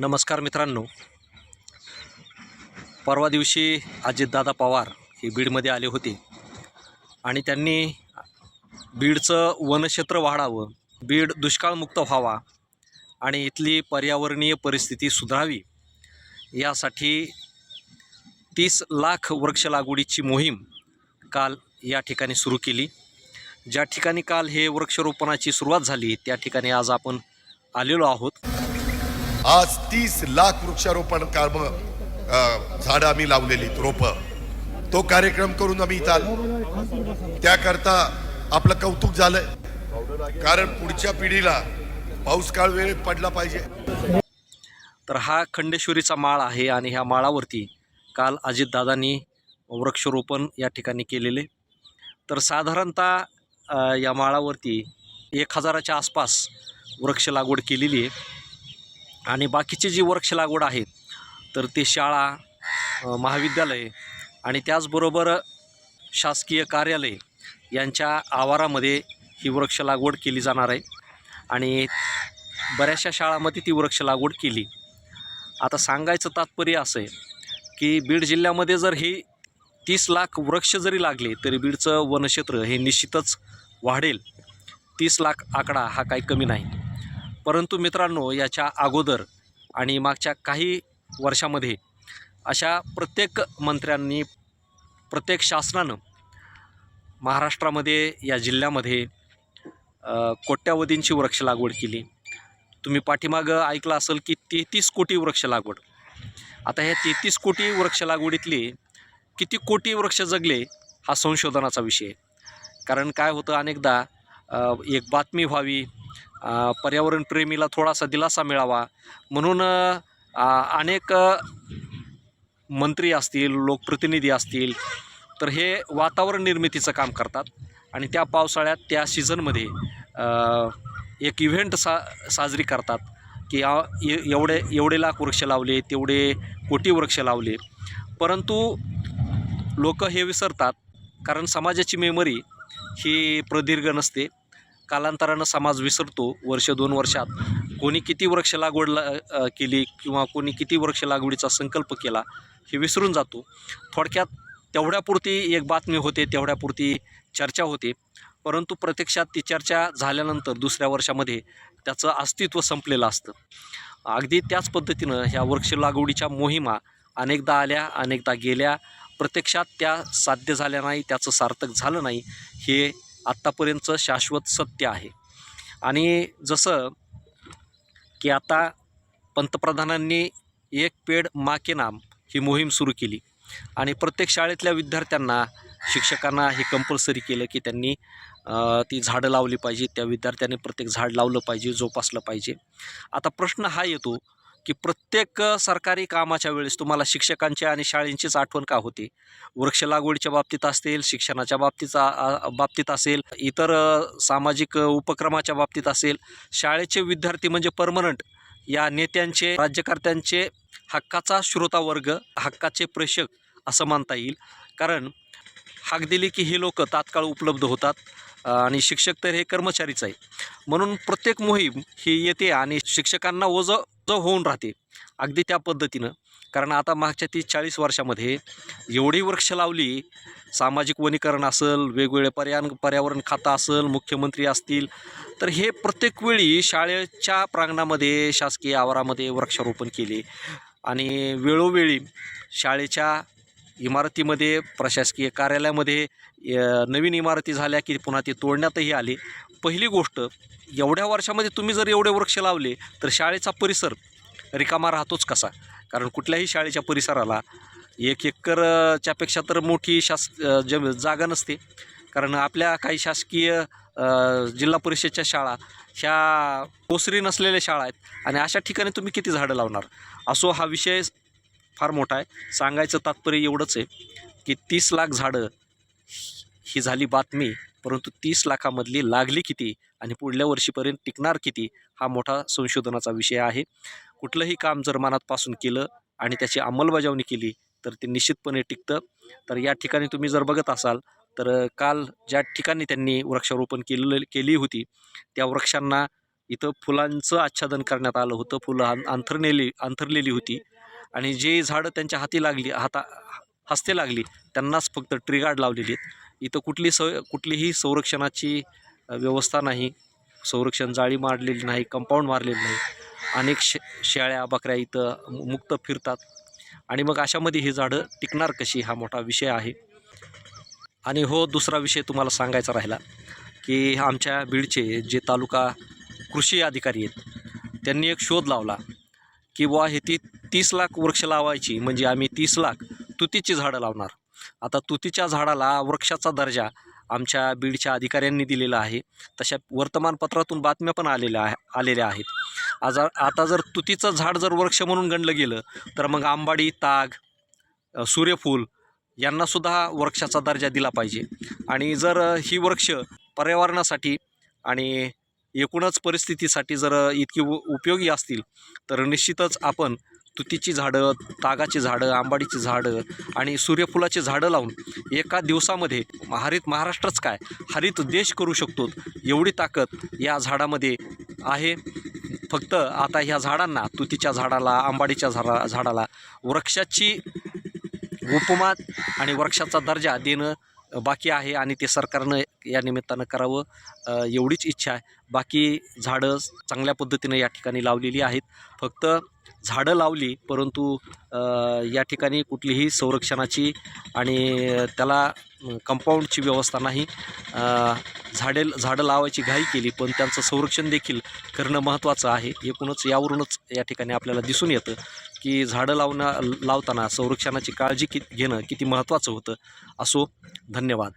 नमस्कार मित्रांनो. परवा दिवशी अजितदादा पवार हे बीडमध्ये आले होते आणि त्यांनी बीडचं वनक्षेत्र वाढावं बीड दुष्काळमुक्त व्हावा आणि इथली पर्यावरणीय परिस्थिती सुधारावी यासाठी तीस लाख वृक्ष लागवडीची मोहीम काल या ठिकाणी सुरू केली. ज्या ठिकाणी काल हे वृक्षारोपणाची सुरुवात झाली त्या ठिकाणी आज आपण आलेलो आहोत. आज तीस लाख वृक्षारोपण काम झाडं आम्ही लावलेली रोप. तो कार्यक्रम करून आम्ही इथं त्याकरता आपलं कौतुक झालंय. कारण पुढच्या पिढीला पाऊस काळ वेळ पडला पाहिजे. तर हा खंडेश्वरीचा माळ आहे आणि ह्या माळावरती काल अजितदादांनी वृक्षरोपण या ठिकाणी केलेले. तर साधारणतः या माळावरती एक हजाराच्या आसपास वृक्ष लागवड केलेली आहे. आणि बाकीचे जी वृक्ष लागवड आहेत तर ते शाळा महाविद्यालय आणि त्याचबरोबर शासकीय कार्यालय यांच्या आवारामध्ये ही वृक्ष लागवड केली जाणार आहे. आणि बऱ्याचशा शाळामध्ये ती वृक्ष लागवड केली. आता सांगायचं तात्पर्य असं आहे की बीड जिल्ह्यामध्ये जर हे तीस लाख वृक्ष जरी लागले तरी बीडचं वनक्षेत्र हे निश्चितच वाढेल. तीस लाख आकडा हा काही कमी नाही. परंतु मित्रांनो याच्या अगोदर आणि मागच्या काही वर्षामध्ये अशा प्रत्येक मंत्र्यांनी प्रत्येक शासनानं महाराष्ट्रामध्ये या जिल्ह्यामध्ये कोट्यावधींची वृक्ष लागवड केली. तुम्ही पाठीमागं ऐकलं असेल की तेहतीस कोटी वृक्ष लागवड. आता ह्या तेहतीस कोटी वृक्ष लागवडीतले किती कोटी वृक्ष जगले हा संशोधनाचा विषय आहे. कारण काय होतं अनेकदा एक बातमी व्हावी पर्यावरण पर्यावरणप्रेमीला थोडासा दिलासा मिळावा. म्हणून अनेक मंत्री असतील लोकप्रतिनिधी असतील तर हे वातावरण निर्मितीचं काम करतात. आणि त्या पावसाळ्यात त्या सीझनमध्ये एक इव्हेंट सा साजरी करतात की आ- एवढे एवढे लाख वृक्ष लावले तेवढे कोटी वृक्ष लावले. परंतु लोक हे विसरतात कारण समाजाची मेमरी ही प्रदीर्घ नसते. कालांतरानं समाज विसरतो वर्ष दोन वर्षात. कोणी किती वृक्ष लागवड ला केली किंवा कोणी किती वृक्ष लागवडीचा संकल्प केला हे विसरून जातो. थोडक्यात तेवढ्यापुरती एक बातमी होते तेवढ्यापुरती चर्चा होते. परंतु प्रत्यक्षात ती चर्चा झाल्यानंतर दुसऱ्या वर्षामध्ये त्याचं अस्तित्व संपलेलं असतं. अगदी त्याच पद्धतीनं ह्या वृक्ष लागवडीच्या मोहिमा अनेकदा आल्या अनेकदा गेल्या. प्रत्यक्षात त्या साध्य झाल्या नाही त्याचं सार्थक झालं नाही हे आत्तापर्यंतचं शाश्वत सत्य आहे. आणि जसं की आता पंतप्रधानांनी एक पेड मा के नाम ही मोहीम सुरू केली. आणि प्रत्येक शाळेतल्या विद्यार्थ्यांना शिक्षकांना हे कंपल्सरी केलं की त्यांनी ती झाडं लावली पाहिजे त्या विद्यार्थ्यांनी प्रत्येक झाड लावलं पाहिजे जोपासलं पाहिजे. आता प्रश्न हा येतो की प्रत्येक सरकारी कामाच्या वेळेस तुम्हाला शिक्षकांची आणि शाळेंचीच आठवण का होते? वृक्ष लागवडीच्या बाबतीत असतील शिक्षणाच्या बाबतीचा बाबतीत असेल इतर सामाजिक उपक्रमाच्या बाबतीत असेल शाळेचे विद्यार्थी म्हणजे परमनंट या नेत्यांचे राज्यकर्त्यांचे हक्काचा श्रोतावर्ग हक्काचे प्रेक्षक असं मानता येईल. कारण हाक दिली की हे लोक तात्काळ उपलब्ध होतात आणि शिक्षक तर हे कर्मचारीच आहे. म्हणून प्रत्येक मोहीम ही येते आणि शिक्षकांना ओझं ओझं होऊन राहते अगदी त्या पद्धतीनं. कारण आता मागच्या तीस चाळीस वर्षामध्ये एवढी वृक्ष लावली सामाजिक वनीकरण असेल वेगवेगळे पर्यान पर्यावरण खातं असेल मुख्यमंत्री असतील तर हे प्रत्येक वेळी शाळेच्या प्रांगणामध्ये शासकीय आवारामध्ये वृक्षारोपण केले. आणि वेळोवेळी शाळेच्या इमारतीमध्ये प्रशासकीय कार्यालयामध्ये नवीन इमारती झाल्या की पुन्हा ती तोडण्यातही आले. पहिली गोष्ट एवढ्या वर्षामध्ये तुम्ही जर एवढे वृक्ष लावले तर शाळेचा परिसर रिकामा राहतोच कसा? कारण कुठल्याही शाळेच्या परिसराला एक एकरच्यापेक्षा तर मोठी शास अ, जम जागा नसते. कारण आपल्या काही शासकीय जिल्हा परिषदच्या शाळा ह्या कोसरी नसलेल्या शाळा आहेत आणि अशा ठिकाणी तुम्ही किती झाडं लावणार? असो हा विषय फार मोठा आहे. सांगायचं तात्पर्य एवढंच आहे की तीस लाख झाडं ही झाली बातमी परंतु तीस लाखामधली लागली किती आणि पुढल्या वर्षीपर्यंत टिकणार किती हा मोठा संशोधनाचा विषय आहे. कुठलंही काम जर मनातपासून केलं आणि त्याची अंमलबजावणी केली तर ते निश्चितपणे टिकतं. तर या ठिकाणी तुम्ही जर बघत असाल तर काल ज्या ठिकाणी त्यांनी वृक्षारोपण केलेलं केली होती त्या वृक्षांना इथं फुलांचं आच्छादन करण्यात आलं होतं. फुलं अंथरलेली अंथरलेली होती. आणि जे झाडं त्यांच्या हाती लागली हाता हस्ते लागली त्यांनाच फक्त ट्रीगार्ड लावलेली आहेत. इथं कुठली स कुठलीही संरक्षणाची व्यवस्था नाही. संरक्षण जाळी मारलेली नाही कंपाऊंड मारलेली नाही. अनेक शे शेळ्या बकऱ्या इथं मु- मुक्त फिरतात. आणि मग अशामध्ये ही झाडं टिकणार कशी हा मोठा विषय आहे. आणि हो दुसरा विषय तुम्हाला सांगायचा राहिला की आमच्या बीडचे जे तालुका कृषी अधिकारी आहेत त्यांनी एक शोध लावला की बुवा हे ती तीस लाख वृक्ष लावायची म्हणजे आम्ही तीस लाख तुतीची झाडं लावणार. आता तुतीच्या झाडाला वृक्षाचा दर्जा आमच्या बीडच्या अधिकाऱ्यांनी दिलेला आहे. तशा वर्तमानपत्रातून बातम्या पण आलेल्या आहे आलेल्या आहेत. आज आता जर तुतीचं झाड जर वृक्ष म्हणून गणलं गेलं तर मग आंबाडी ताग सूर्यफूल यांनासुद्धा वृक्षाचा दर्जा दिला पाहिजे. आणि जर ही वृक्ष पर्यावरणासाठी आणि एकूणच परिस्थितीसाठी जर इतकी उपयोगी असतील तर निश्चितच आपण तुतीची झाडं तागाची झाडं आंबाडीची झाडं आणि सूर्यफुलाची झाडं लावून एका दिवसामध्ये हरित महाराष्ट्रच काय? हरित देश करू शकतो. एवढी ताकद या झाडामध्ये आहे. फक्त आता ह्या झाडांना तुतीच्या झाडाला आंबाडीच्या झाडा झाडाला वृक्षाची उपमा आणि वृक्षाचा दर्जा देणं बाकी आहे आणि ते सरकारनं या निमित्तानं करावं एवढीच इच्छा आहे. बाकी झाडं चांगल्या पद्धतीनं या ठिकाणी लावलेली आहेत. फक्त झाडं लावली परंतु या ठिकाणी कुठलीही संरक्षणाची आणि त्याला कंपाऊंडची व्यवस्था नाही. झाडे झाडं लावायची घाई केली पण त्यांचं संरक्षण देखील करणं महत्त्वाचं आहे. एकूणच यावरूनच या ठिकाणी आपल्याला दिसून येतं की झाडं लावणं लावताना संरक्षणाची काळजी कि घेणं किती महत्त्वाचं होतं. असो धन्यवाद.